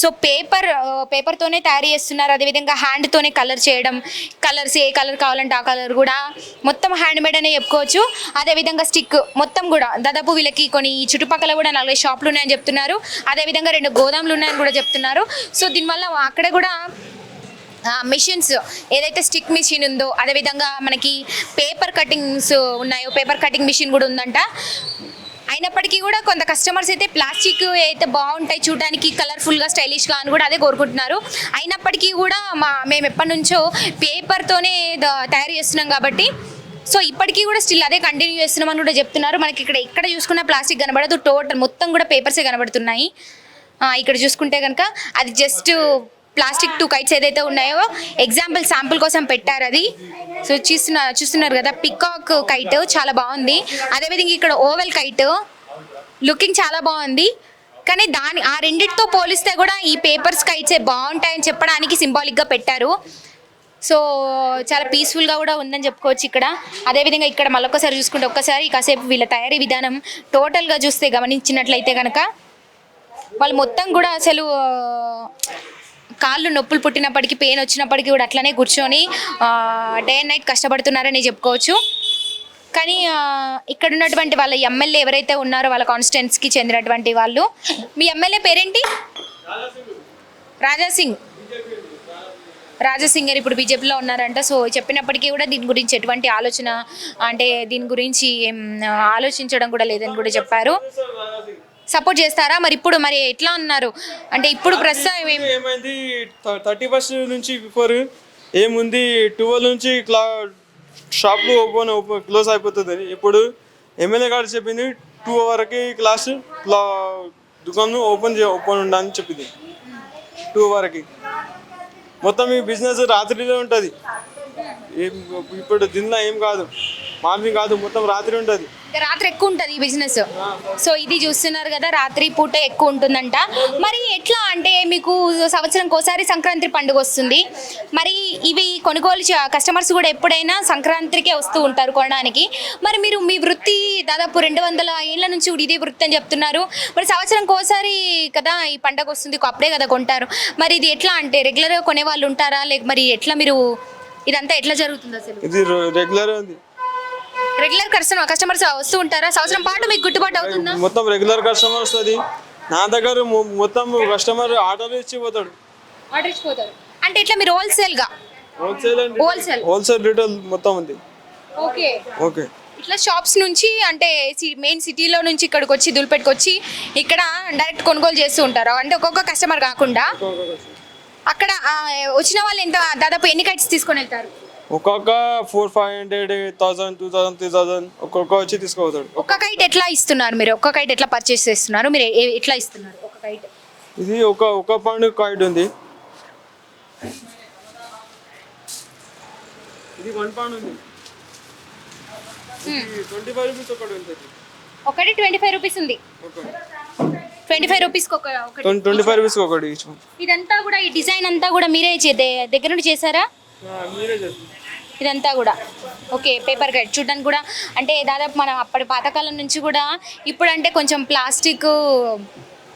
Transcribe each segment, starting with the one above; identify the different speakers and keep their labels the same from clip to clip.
Speaker 1: So paper పేపర్తోనే తయారు చేస్తున్నారు. అదేవిధంగా హ్యాండ్తోనే కలర్ చేయడం కలర్స్ ఏ కలర్ కావాలంటే ఆ కలర్ కూడా మొత్తం హ్యాండ్ మేడ్ అనే చెప్పుకోవచ్చు. అదేవిధంగా స్టిక్ మొత్తం కూడా దాదాపు వీళ్ళకి కొన్ని ఈ చుట్టుపక్కల కూడా నలభై షాపులు ఉన్నాయని చెప్తున్నారు. అదేవిధంగా రెండు గోదాములు ఉన్నాయని కూడా చెప్తున్నారు. సో దీనివల్ల అక్కడ కూడా మిషన్స్ ఏదైతే స్టిక్ మిషన్ ఉందో అదేవిధంగా మనకి పేపర్ కటింగ్స్ ఉన్నాయో పేపర్ కటింగ్ మిషన్ కూడా ఉందంట. అయినప్పటికీ కూడా కొంత కస్టమర్స్ అయితే ప్లాస్టిక్ అయితే బాగుంటాయి చూడడానికి కలర్ఫుల్గా స్టైలిష్గా అని కూడా అదే కోరుకుంటున్నారు. అయినప్పటికీ కూడా మా మేము ఎప్పటి నుంచో పేపర్తోనే తయారు చేస్తున్నాం కాబట్టి సో ఇప్పటికీ కూడా స్టిల్ అదే కంటిన్యూ చేస్తున్నామని కూడా చెప్తున్నారు. మనకి ఇక్కడ ఎక్కడ చూసుకున్న ప్లాస్టిక్ కనబడదు టోటల్ మొత్తం కూడా పేపర్సే కనబడుతున్నాయి. ఇక్కడ చూసుకుంటే కనుక అది జస్ట్ ప్లాస్టిక్ టూ కైట్స్ ఏదైతే ఉన్నాయో ఎగ్జాంపుల్ శాంపుల్ కోసం పెట్టారు అది. సో చూస్తున్న చూస్తున్నారు కదా పికాక్ కైట్ చాలా బాగుంది. అదేవిధంగా ఇక్కడ ఓవెల్ కైట్ లుకింగ్ చాలా బాగుంది. కానీ దాని ఆ రెండిటితో పోలిస్తే కూడా ఈ పేపర్స్ కైట్సే బాగుంటాయని చెప్పడానికి సింబాలిక్గా పెట్టారు. సో చాలా పీస్ఫుల్గా కూడా ఉందని చెప్పుకోవచ్చు ఇక్కడ. అదేవిధంగా ఇక్కడ మళ్ళొకసారి చూసుకుంటే ఒక్కసారి కాసేపు వీళ్ళ తయారీ విధానం టోటల్గా చూస్తే గమనించినట్లయితే కనుక వాళ్ళు మొత్తం కూడా అసలు కాళ్ళు నొప్పులు పుట్టినప్పటికీ పెయిన్ వచ్చినప్పటికీ కూడా అట్లనే కూర్చొని డే అండ్ నైట్ కష్టపడుతున్నారని చెప్పుకోవచ్చు. కానీ ఇక్కడ ఉన్నటువంటి వాళ్ళ ఎమ్మెల్యే ఎవరైతే ఉన్నారో వాళ్ళ కాన్స్టిట్యున్సీకి చెందినటువంటి వాళ్ళు మీ ఎమ్మెల్యే పేరేంటి? రాజా సింగ్ రాజా సింగ్ గారు ఇప్పుడు బీజేపీలో ఉన్నారంట. సో చెప్పినప్పటికీ కూడా దీని గురించి ఎటువంటి ఆలోచన అంటే దీని గురించి ఏం ఆలోచించడం కూడా లేదని కూడా చెప్పారు. సపోర్ట్ చేస్తారా? మరి ఇప్పుడు మరి ఎట్లా ఉన్నారు అంటే ఇప్పుడు ప్రస్తుతం ఏం-
Speaker 2: ఏమైంది? థర్టీ ఫస్ట్ నుంచి బిఫోర్ ఏముంది? ట్వెల్వ్ నుంచి క్లా షాప్లు ఓపెన్ ఓపెన్ క్లోజ్ అయిపోతుంది. ఇప్పుడు ఎమ్మెల్యే గారు చెప్పింది టూ వరకు క్లాస్ క్లా దుకాణం ఓపెన్ చే ఓపెన్ ఉండని చెప్పింది. టూ వరకు. మొత్తం ఈ బిజినెస్ రాత్రిలో ఉంటుంది. ఏం ఇప్పుడు దిన్న ఏం కాదు. మార్నింగ్ కాదు మొత్తం రాత్రి ఉంటుంది.
Speaker 1: రాత్రి ఎక్కువ ఉంటుంది ఈ బిజినెస్. సో ఇది చూస్తున్నారు కదా రాత్రి పూట ఎక్కువ ఉంటుందంట. మరి ఎట్లా అంటే మీకు సంవత్సరం ఒకసారి సంక్రాంతి పండుగ వస్తుంది. మరి ఇవి కొనుగోలు కస్టమర్స్ కూడా ఎప్పుడైనా సంక్రాంతికే వస్తూ ఉంటారు కొనడానికి. మరి మీరు మీ వృత్తి దాదాపు రెండు వందల ఏళ్ళ నుంచి ఇదే వృత్తి అని చెప్తున్నారు. మరి సంవత్సరం ఒకసారి కదా ఈ పండగ వస్తుంది అప్పుడే కదా కొంటారు. మరి ఇది ఎట్లా అంటే రెగ్యులర్గా కొనే వాళ్ళు ఉంటారా? లేక మరి ఎట్లా మీరు ఇదంతా ఎట్లా జరుగుతుంది అసలు?
Speaker 2: ఇది రెగ్యులర్ ఉంది.
Speaker 1: రెగ్యులర్ కస్టమర్ కస్టమర్స్ వస్తూ ఉంటారా? సంవత్సరం పాటు మీకు గిట్టుబాటు అవుతుందా?
Speaker 2: మొత్తం రెగ్యులర్ కస్టమర్ వస్తుంది. నా దగ్గర మొత్తం కస్టమర్ ఆర్డర్ ఇచ్చి పోతాడు.
Speaker 1: ఆర్డర్ ఇచ్చిపోతారు అంటే ఇట్లా మీరు హోల్సేల్గా?
Speaker 2: Wholesale and.
Speaker 1: Wholesale
Speaker 2: wholesale retail మొత్తం ఉంది.
Speaker 1: ఓకే
Speaker 2: ఓకే
Speaker 1: ఇట్లా షాప్స్ నుంచి అంటే మెయిన్ సిటీలో నుంచి ఇక్కడికి వచ్చి దుల్పెట్టుకు వచ్చి ఇక్కడ డైరెక్ట్ కొనుగోలు చేస్తూ ఉంటారు? అంటే ఒక్కొక్క కస్టమర్ కాకుండా. అక్కడ వచ్చిన వాళ్ళు ఎంత దాదాపు ఎన్ని కైట్స్ తీసుకొని వెళ్తారు?
Speaker 2: ఒక్కొక్క four five hundred thousand two thousand three thousand ఒక్కొక్క వచ్చి తీసుకుపోతాడు.
Speaker 1: ఒక్క కైట్ ఎట్లా ఇస్తున్నారు మీరు? ఒక్క కైట్ ఎట్లా పర్చేస్ చేస్తున్నారు? మీరు ఏ- ఎట్లా ఇస్తున్నారు ఒక్క కైట్
Speaker 2: ఇది ఒక ఒక పండు కాయిడ్ ఉంది. ఇది వన్ పౌండ్ ఉంది. ట్వంటీ ఫైవ్ రూపీస్ ఒకటి ఉంటుంది
Speaker 1: ఒకటి ట్వంటీ ఫైవ్ రూపీస్ ఉంది ట్వంటీ ఫైవ్ రూపీస్కి ఒక ఒకటి.
Speaker 2: ట్వంటీ ఫైవ్ రూపీస్ ఒకటి.
Speaker 1: ఇదంతా కూడా ఈ డిజైన్ అంతా కూడా మీరే చే- దే- దగ్గర నుండి చేశారా? ఇదంతా కూడా. ఓకే పేపర్ కట్ చూడడానికి కూడా అంటే దాదాపు మనం అప్పటి పాతకాలం నుంచి కూడా ఇప్పుడు అంటే కొంచెం ప్లాస్టిక్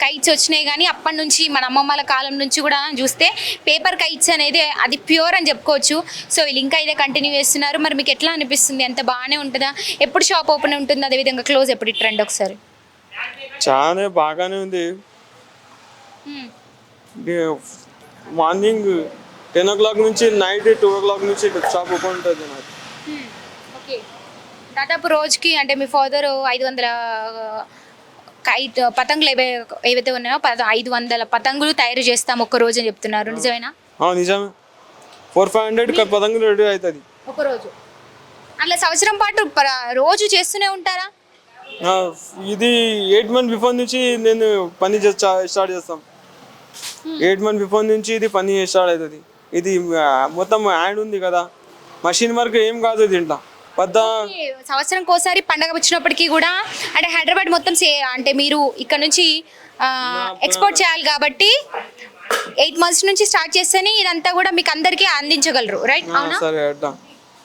Speaker 1: కైట్స్ వచ్చినాయి కానీ అప్పటి నుంచి మన అమ్మమ్మల కాలం నుంచి కూడా చూస్తే పేపర్ కైట్స్ అనేది అది ప్యూర్ అని చెప్పుకోవచ్చు. సో వీళ్ళు ఇంకా ఇదే కంటిన్యూ చేస్తున్నారు. మరి మీకు ఎట్లా అనిపిస్తుంది? అంత బాగానే ఉంటుందా? ఎప్పుడు షాప్ ఓపెన్ ఉంటుంది? అదేవిధంగా క్లోజ్ ఎప్పుడు ఇట్రండి ఒకసారి?
Speaker 2: చాలా బాగానే ఉంది. మార్నింగ్ టెన్ ఓ క్లాక్ నుంచి నైట్ టూ ఓ క్లాక్ నుంచి షాప్ ఓపెన్ ఉంటుంది నాకు
Speaker 1: ఓకే దాదాపు రోజుకి అంటే మీ ఫాదర్ ఐదు వందల కైట్ పతంగులు ఏవై ఏవైతే ఉన్నాయో ఐదు వందల పతంగులు తయారు చేస్తాం ఒక్క రోజు అని చెప్తున్నారు. నిజమేనా?
Speaker 2: నిజమే. ఫోర్ ఫైవ్ హండ్రెడ్ పతంగులు రెడీ అవుతుంది.
Speaker 1: ఒక రోజు. అట్లా సంవత్సరం పాటు రోజు చేస్తూనే ఉంటారా?
Speaker 2: ఇది ఎయిట్ మంత్ బిఫోర్ నుంచి నేను పని స్టార్ట్ చేస్తాం. ఎయిట్ మంత్ బిఫోర్ నుంచి ఇది పని స్టార్ట్ అవుతుంది. ఇది మొత్తం హ్యాండ్ ఉంది కదా. మషిన్ వర్క్ ఏం కాదు దీంట్లో పెద్ద
Speaker 1: ఈ సంవత్సరంకి ఒకసారి పండగ వచ్చినప్పటికీ కూడా అంటే హైదరాబాద్ మొత్తం అంటే మీరు ఇక్కడ నుంచి ఎక్స్పోర్ట్ చేయాలి కాబట్టి ఎయిట్ మంత్స్ నుంచి స్టార్ట్ చేస్తేనే ఇదంతా కూడా మీకు అందరికీ అందించగలరు రైట్ అవునా?
Speaker 2: సరే అట్లా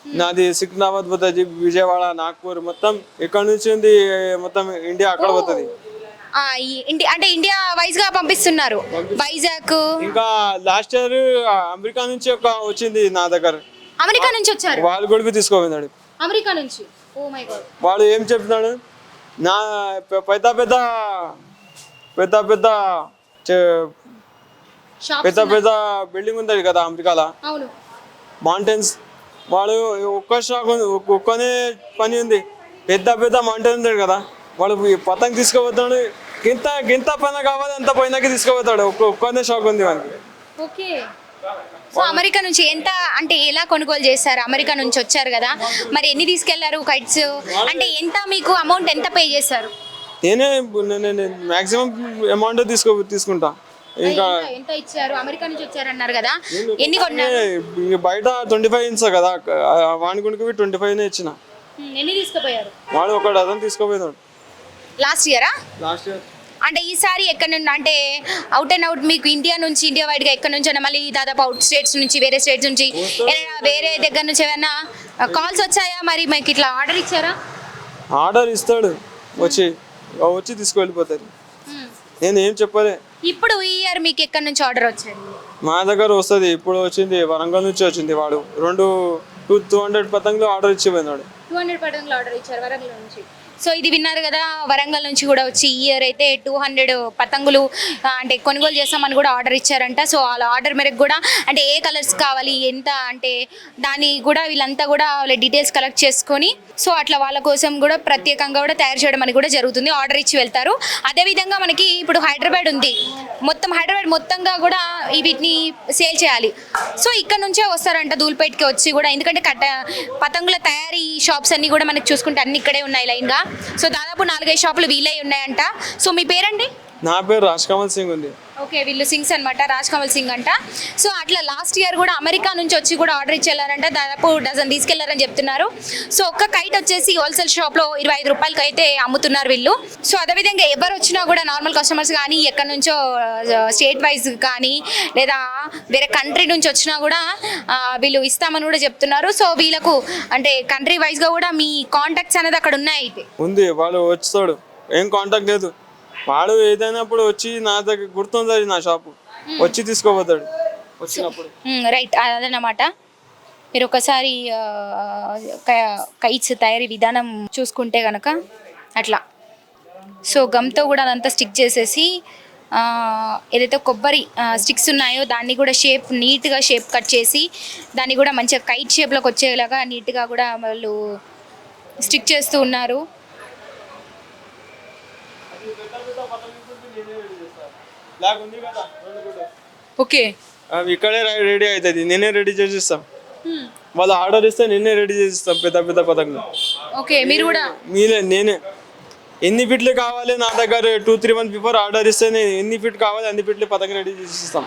Speaker 2: నాది సికింద్రాబాద్ పోతుంది విజయవాడ నాగ్పూర్ మొత్తం ఇక్కడ నుంచి మొత్తం ఇండియా అక్కడ పోతుంది.
Speaker 1: ఇండి అంటే ఇండియా వైజ్గా పంపిస్తున్నారు. వైజాగ్.
Speaker 2: ఇంకా లాస్ట్ ఇయర్ అమెరికా నుంచి ఒక వచ్చింది నా దగ్గర.
Speaker 1: అమెరికా నుంచి వచ్చారు?
Speaker 2: వాళ్ళు కూడా తీసుకోపోయినాడు
Speaker 1: అమెరికా నుంచి? Oh my god.
Speaker 2: వాడు ఏం చెప్తున్నాడు? నా పె- పెద్ద పెద్ద పెద్ద పెద్ద చే-
Speaker 1: షాప్
Speaker 2: పెద్ద పెద్ద బిల్డింగ్ ఉంది కదా అమెరికాలో.
Speaker 1: అవును.
Speaker 2: మౌంటైన్స్ వాడు ఒక్క షాక్ ఉంది ఒక్క- ఒక్కనే పని ఉంది. పెద్ద పెద్ద మౌంటైన్ ఉంది కదా. వాడు ఈ పతంగ్ తీసుకుపోతాడు గింత గింత పైన కావాలి అంత పైనకి తీసుకుపోతాడు. ఒక్క ఒక్కనే షాక్ ఉంది వానికి.
Speaker 1: ఓకే. సో అమెరికా నుంచి ఎంత అంటే ఎలా కొనుగోలు చేశారు? అమెరికా నుంచి వచ్చారు కదా. మరి ఎన్ని తీసుకెళ్ళారు కైట్స్? అంటే ఎంత మీకు అమౌంట్ ఎంత పే చేశారు?
Speaker 2: నేనే నేను మ్యాక్సిమం అమౌంట్ తీసుకో తీసుకుంటా. ఇంకా
Speaker 1: ఎంత- ఇచ్చారు? అమెరికా నుంచి వచ్చారన్నారు కదా. ఎన్ని కొన్నారు?
Speaker 2: బయట ట్వంటీ ఫైవ్ ఇన్సా కదా కొనుక్కి ట్వంటీ ఫైవ్ ఇచ్చిన.
Speaker 1: ఎన్ని తీసుకుపోయారు?
Speaker 2: వాడు ఒక డజన్ తీసుకుపోయినాడు.
Speaker 1: లాస్ట్ ఇయరా
Speaker 2: లాస్ట్ ఇయర్
Speaker 1: అంటే ఈసారి ఎక్కడ నుండి? అంటే అవుట్ అండ్ అవుట్ మీకు ఇండియా నుంచి ఇండియా వైడ్గా ఎక్కడ నుంచి మళ్ళీ దాదాపు అవుట్ స్టేట్స్ నుంచి వేరే స్టేట్స్ నుంచి వేరే దగ్గర నుంచి ఏమైనా కాల్స్ వచ్చాయా? మరి మీకు ఇట్లా ఆర్డర్ ఇచ్చారా?
Speaker 2: ఆర్డర్ ఇస్తాడు. వచ్చి వచ్చి తీసుకువెళ్ళిపోతారు నేను ఏం చెప్పలే.
Speaker 1: ఇప్పుడు ఈ ఇయర్ మీకు ఎక్కడ నుంచి ఆర్డర్ వచ్చింది
Speaker 2: మా దగ్గర వస్తుంది. ఇప్పుడు వచ్చింది వరంగల్ నుంచి వచ్చింది వాడు. రెండు టూ టూ హండ్రెడ్ పతంగులు ఆర్డర్ ఇచ్చి పోయినాడు
Speaker 1: టూ హండ్రెడ్ పటంలో ఆర్డర్ ఇచ్చారు వరంగల్ నుంచి. సో ఇది విన్నారు కదా వరంగల్ నుంచి కూడా వచ్చి ఈ ఇయర్ అయితే టూ హండ్రెడ్ పతంగులు అంటే కొనుగోలు చేస్తామని కూడా ఆర్డర్ ఇచ్చారంట. సో వాళ్ళ ఆర్డర్ మేరకు కూడా అంటే ఏ కలర్స్ కావాలి ఎంత అంటే దాని కూడా వీళ్ళంతా కూడా వాళ్ళ డీటెయిల్స్ కలెక్ట్ చేసుకొని సో అట్లా వాళ్ళ కోసం కూడా ప్రత్యేకంగా కూడా తయారు చేయడం అని కూడా జరుగుతుంది. ఆర్డర్ ఇచ్చి వెళ్తారు. అదేవిధంగా మనకి ఇప్పుడు హైదరాబాద్ ఉంది. మొత్తం హైదరాబాద్ మొత్తంగా కూడా వీటిని సేల్ చేయాలి. సో ఇక్కడ నుంచే వస్తారంట దూల్పేట్కి వచ్చి కూడా. ఎందుకంటే కట్ట పతంగుల తయారీ షాప్స్ అన్నీ కూడా మనకి చూసుకుంటే అన్ని ఇక్కడే ఉన్నాయి లైన్గా. సో దాదాపు నాలుగైదు షాపులు వీలై ఉన్నాయంట. సో మీ పేరండి?
Speaker 2: నా పేరు రాజ్ కమల్ సింగ్ ఉంది.
Speaker 1: ఓకే వీళ్ళు సింగ్స్ అనమాట రాజ్ కమల్ సింగ్ అంట. సో అట్లా లాస్ట్ ఇయర్ కూడా అమెరికా నుంచి వచ్చి కూడా ఆర్డర్ ఇచ్చేళ్ళారంట దాదాపు డజన్ తీసుకెళ్ళారని చెప్తున్నారు. సో ఒక్క కైట్ వచ్చేసి హోల్సేల్ షాప్లో ఇరవై ఐదు రూపాయలకి అయితే అమ్ముతున్నారు వీళ్ళు. సో అదేవిధంగా ఎవరు వచ్చినా కూడా నార్మల్ కస్టమర్స్ కానీ ఎక్కడి నుంచో స్టేట్ వైజ్ కానీ లేదా వేరే కంట్రీ నుంచి వచ్చినా కూడా వీళ్ళు ఇస్తామని కూడా చెప్తున్నారు. సో వీళ్ళకు అంటే కంట్రీ వైజ్గా కూడా మీ కాంటాక్ట్స్ అనేది అక్కడ ఉన్నాయి అయితే.
Speaker 2: ఉంది వాడు వచ్చాడు ఏం కాంటాక్ట్ లేదు. వాడు ఏదైనప్పుడు వచ్చి నా దగ్గర గుర్తుంది నా షాపు. వచ్చి తీసుకోపోతాడు వచ్చినప్పుడు.
Speaker 1: రైట్. అదనమాట మీరు ఒకసారి కైట్స్ తయారీ విధానం చూసుకుంటే కనుక అట్లా. సో గమ్తో కూడా అదంతా స్టిక్ చేసేసి ఏదైతే కొబ్బరి స్టిక్స్ ఉన్నాయో దాన్ని కూడా షేప్ నీట్గా షేప్ కట్ చేసి దాన్ని కూడా మంచిగా కైట్ షేప్లోకి వచ్చేలాగా నీట్గా కూడా వాళ్ళు స్టిక్ చేస్తూ ఉన్నారు.
Speaker 2: కదా.
Speaker 1: ఓకే.
Speaker 2: ఇక్కడే రెడీ అవుతుంది నేనే రెడీ చేసిస్తాం. వాళ్ళు ఆర్డర్ ఇస్తే నేనే రెడీ చేసిస్తాం పెద్ద పెద్ద పతంగులు
Speaker 1: ఓకే మీరు కూడా?
Speaker 2: మీరే నేనే. ఎన్ని ఫిట్లు కావాలి నా దగ్గర? Two three month before order ఇస్తే నేను ఎన్ని ఫిట్ కావాలి అన్ని ఫిట్లు పతంగ రెడీ చేసి ఇస్తాం